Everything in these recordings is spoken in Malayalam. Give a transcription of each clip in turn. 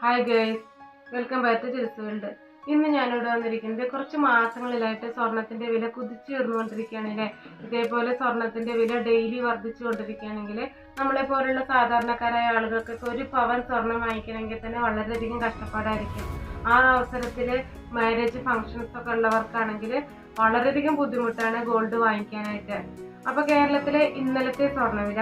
Hi girls welcome back to Jil's world ഇന്ന് ഞാനിവിടെ വന്നിരിക്കുന്നത് കുറച്ച് മാസങ്ങളിലായിട്ട് സ്വർണത്തിന്റെ വില കുതിച്ചുയർന്നുകൊണ്ടിരിക്കുകയാണല്ലേ ഇതേപോലെ സ്വർണത്തിന്റെ വില ഡെയിലി വർദ്ധിച്ചുകൊണ്ടിരിക്കുകയാണെങ്കിൽ നമ്മളെ പോലുള്ള സാധാരണക്കാരായ ആളുകൾക്കൊക്കെ ഒരു പവൻ സ്വർണം വാങ്ങിക്കണമെങ്കിൽ തന്നെ വളരെയധികം കഷ്ടപ്പാടായിരിക്കും. ആ അവസരത്തിൽ മാരേജ് ഫങ്ഷൻസ് ഒക്കെ ഉള്ളവർക്കാണെങ്കിൽ വളരെയധികം ബുദ്ധിമുട്ടാണ് ഗോൾഡ് വാങ്ങിക്കാനായിട്ട്. അപ്പോൾ കേരളത്തിലെ ഇന്നലത്തെ സ്വർണവില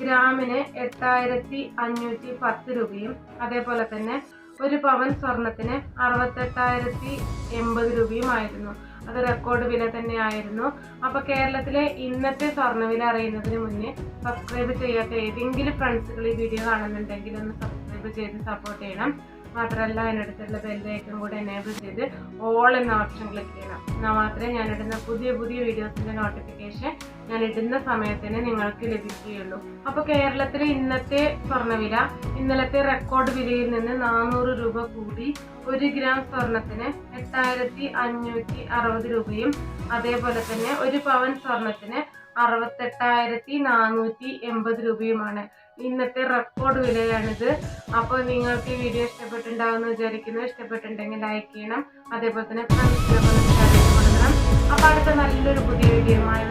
ഗ്രാമിന് എട്ടായിരത്തി അഞ്ഞൂറ്റി പത്ത് രൂപയും അതേപോലെ തന്നെ ഒരു പവൻ സ്വർണത്തിന് അറുപത്തെട്ടായിരത്തി എൺപത് രൂപയും ആയിരുന്നു. അത് റെക്കോർഡ് വില തന്നെയായിരുന്നു. അപ്പൊ കേരളത്തിലെ ഇന്നത്തെ സ്വർണവില അറിയുന്നതിന് മുന്നേ സബ്സ്ക്രൈബ് ചെയ്യാത്ത ഏതെങ്കിലും ഫ്രണ്ട്സുകൾ ഈ വീഡിയോ കാണുന്നുണ്ടെങ്കിൽ ഒന്ന് സബ്സ്ക്രൈബ് ചെയ്ത് സപ്പോർട്ട് ചെയ്യണം. മാത്രമല്ല അതിനടുത്തുള്ള ബെല്ലൈക്കൺ കൂടെ എനേബിൾ ചെയ്ത് ഓൾ എന്ന ഓപ്ഷൻ ക്ലിക്ക് ചെയ്യണം. എന്നാൽ മാത്രമേ ഞാൻ ഇടുന്ന പുതിയ പുതിയ വീഡിയോസിന്റെ നോട്ടിഫിക്കേഷൻ ഞാൻ ഇടുന്ന സമയത്തിന് നിങ്ങൾക്ക് ലഭിക്കുകയുള്ളൂ. അപ്പോൾ കേരളത്തിലെ ഇന്നത്തെ സ്വർണവില ഇന്നലത്തെ റെക്കോർഡ് വിലയിൽ നിന്ന് നാനൂറ് രൂപ കൂടി ഒരു ഗ്രാം സ്വർണത്തിന് എട്ടായിരത്തി അഞ്ഞൂറ്റി അറുപത് രൂപയും അതേപോലെ തന്നെ ഒരു പവൻ സ്വർണത്തിന് അറുപത്തെട്ടായിരത്തി നാനൂറ്റി എൺപത് രൂപയുമാണ്. ഇന്നത്തെ റെക്കോർഡ് വിലയാണിത്. അപ്പോൾ നിങ്ങൾക്ക് ഈ വീഡിയോ ഇഷ്ടപ്പെട്ടിട്ടുണ്ടാവുമെന്ന് വിചാരിക്കുന്നു. ഇഷ്ടപ്പെട്ടിട്ടുണ്ടെങ്കിൽ ലൈക്ക് ചെയ്യണം. അതേപോലെ തന്നെ ഫ്രണ്ട്സിനൊക്കെ ഷെയർ കൊടുക്കണം. അപ്പോൾ അടുത്ത നല്ലൊരു പുതിയ വീഡിയോ ആയി